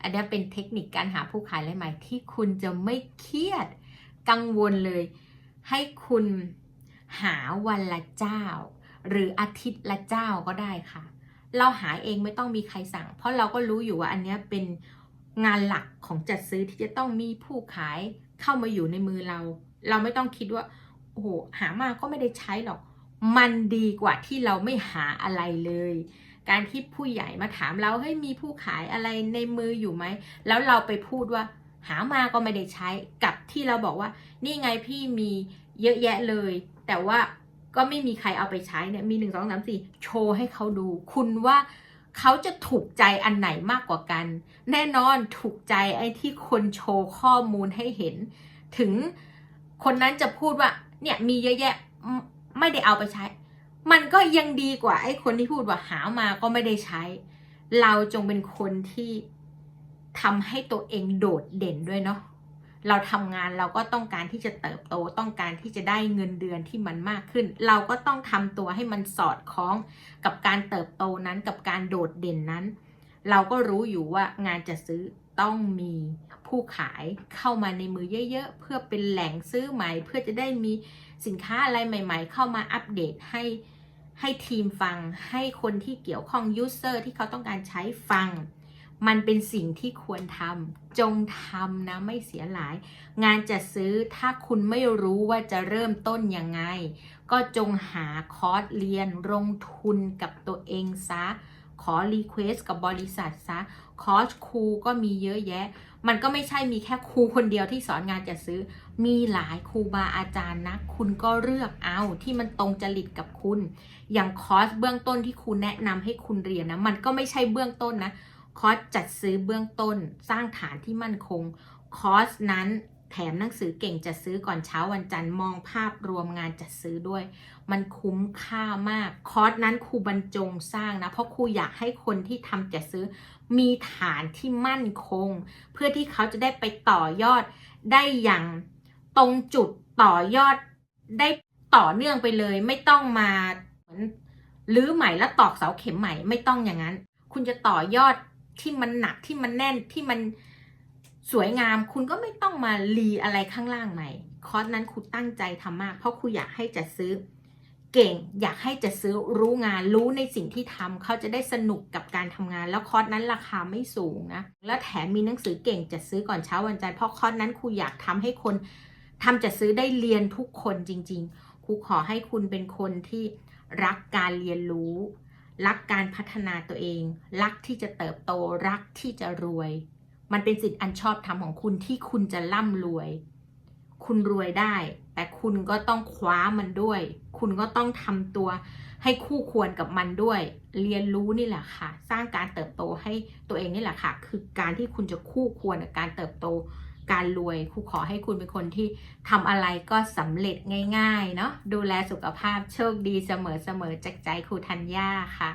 อันนี้เป็นเทคนิคการหาผู้ขายรายใหม่ที่คุณจะไม่เครียดกังวลเลย ให้คุณหาวันละเจ้า หรืออาทิตย์ละเจ้าก็ได้ค่ะ เราหาเองไม่ต้องมีใครสั่ง เพราะเราก็รู้อยู่ว่าอันนี้เป็นงานหลักของจัดซื้อที่จะต้องมีผู้ขายเข้ามาอยู่ในมือเรา เราไม่ต้องคิดว่าโอ้โหหามาก็ไม่ได้ใช้หรอก มันดีกว่าที่เราไม่หาอะไรเลย การที่ผู้ใหญ่มาถามเราเฮ้ยมีผู้ขายอะไรในมืออยู่ไหม แล้วเราไปพูดว่า หามาก็ไม่ได้ใช้กับที่เราบอกว่า นี่ไงพี่มีเยอะแยะเลย แต่ว่าก็ไม่มีใครเอาไปใช้เนี่ยมีหนึ่งสองสามสี่โชว์ให้เขาดู คุณว่าเขาจะถูกใจอันไหนมากกว่ากัน แน่นอนถูกใจไอ้ที่คนโชว์ข้อมูลให้เห็น ถึงคนนั้นจะพูดว่าเนี่ยมีเยอะแยะไม่ได้เอาไปใช้ มันก็ยังดีกว่าไอ้คนที่พูดว่าหามาก็ไม่ได้ใช้ เราจงเป็นคนที่ทำให้ตัวเองโดดเด่นด้วยเนาะเราทำงานเราก็ต้องการที่จะเติบโตต้องการที่จะได้เงินเดือนที่มันมากขึ้น เราก็ต้องทำตัวให้มันสอดคล้องกับการเติบโตนั้นกับการโดดเด่นนั้น เราก็รู้อยู่ว่างานจะซื้อต้องมีผู้ขายเข้ามาในมือเยอะ ๆ เพื่อเป็นแหล่งซื้อใหม่ เพื่อจะได้มีสินค้าอะไรใหม่ ๆ เข้ามาอัปเดตให้ ให้ทีมฟังให้คนที่เกี่ยวข้องยูเซอร์ที่เขาต้องการใช้ฟัง มันเป็นสิ่งที่ควรทำจงทำนะไม่เสียหลาย งานจะซื้อถ้าคุณไม่รู้ว่าจะเริ่มต้นยังไง ก็จงหาคอร์สเรียนลงทุนกับตัวเองซะ ขอรีเควสกับบริษัทซะคอร์สครูก็มีเยอะแยะ มันก็ไม่ใช่มีแค่ครูคนเดียวที่สอนงานจะซื้อ มีหลายครูบาอาจารย์นะ คุณก็เลือกเอาที่มันตรงจริตกับคุณ อย่างคอร์สเบื้องต้นที่ครูแนะนำให้คุณเรียนนะ มันก็ไม่ใช่เบื้องต้นนะ คอร์สจัดซื้อเบื้องต้น สร้างฐานที่มั่นคง คอร์สนั้น แถมหนังสือเก่งจัดซื้อก่อนเช้าวันจันทร์มองภาพรวมงานจัดซื้อด้วย มันคุ้มค่ามาก คอร์สนั้นครูบรรจงสร้างนะ เพราะครูอยากให้คนที่ทำจัดซื้อ มีฐานที่มั่นคง เพื่อที่เขาจะได้ไปต่อยอดได้อย่างตรงจุดต่อยอดได้ต่อเนื่องไปเลย ไม่ต้องมาเหมือนรื้อใหม่แล้วตอกเสาเข็มใหม่ไม่ต้องอย่างนั้น คุณจะต่อยอดที่มันหนักที่มันแน่นที่มัน สวยงามคุณก็ไม่ต้องมารีอะไรข้างล่างใหม่ คอร์สนั้นครูตั้งใจทำมาก เพราะครูอยากให้จัดซื้อ เก่งอยากให้จัดซื้อรู้งานรู้ในสิ่งที่ทำเขาจะได้สนุกกับการทำงาน แล้วคอร์สนั้นราคาไม่สูงนะแล้วแถมมีหนังสือเก่งจัดซื้อก่อนเช้าวันจันทร์เพราะคอร์สนั้นครูอยากทำให้คนทำจัดซื้อได้เรียนทุกคนจริง ๆครูขอให้คุณเป็นคนที่รักการเรียนรู้ รักการพัฒนาตัวเอง รักที่จะเติบโตรักที่จะรวย มันเป็นสิทธิ์อันชอบธรรมของคุณที่คุณจะร่ำรวย คุณรวยได้ แต่คุณก็ต้องคว้ามันด้วย คุณก็ต้องทำตัวให้คู่ควรกับมันด้วย เรียนรู้นี่แหละค่ะ สร้างการเติบโตให้ตัวเองนี่แหละค่ะ คือการที่คุณจะคู่ควรกับการเติบโต การรวยครูขอให้คุณเป็นคนที่ทำอะไรก็สำเร็จง่ายๆ เนาะ ดูแลสุขภาพโชคดีเสมอๆจากใจครูธัญญาค่ะ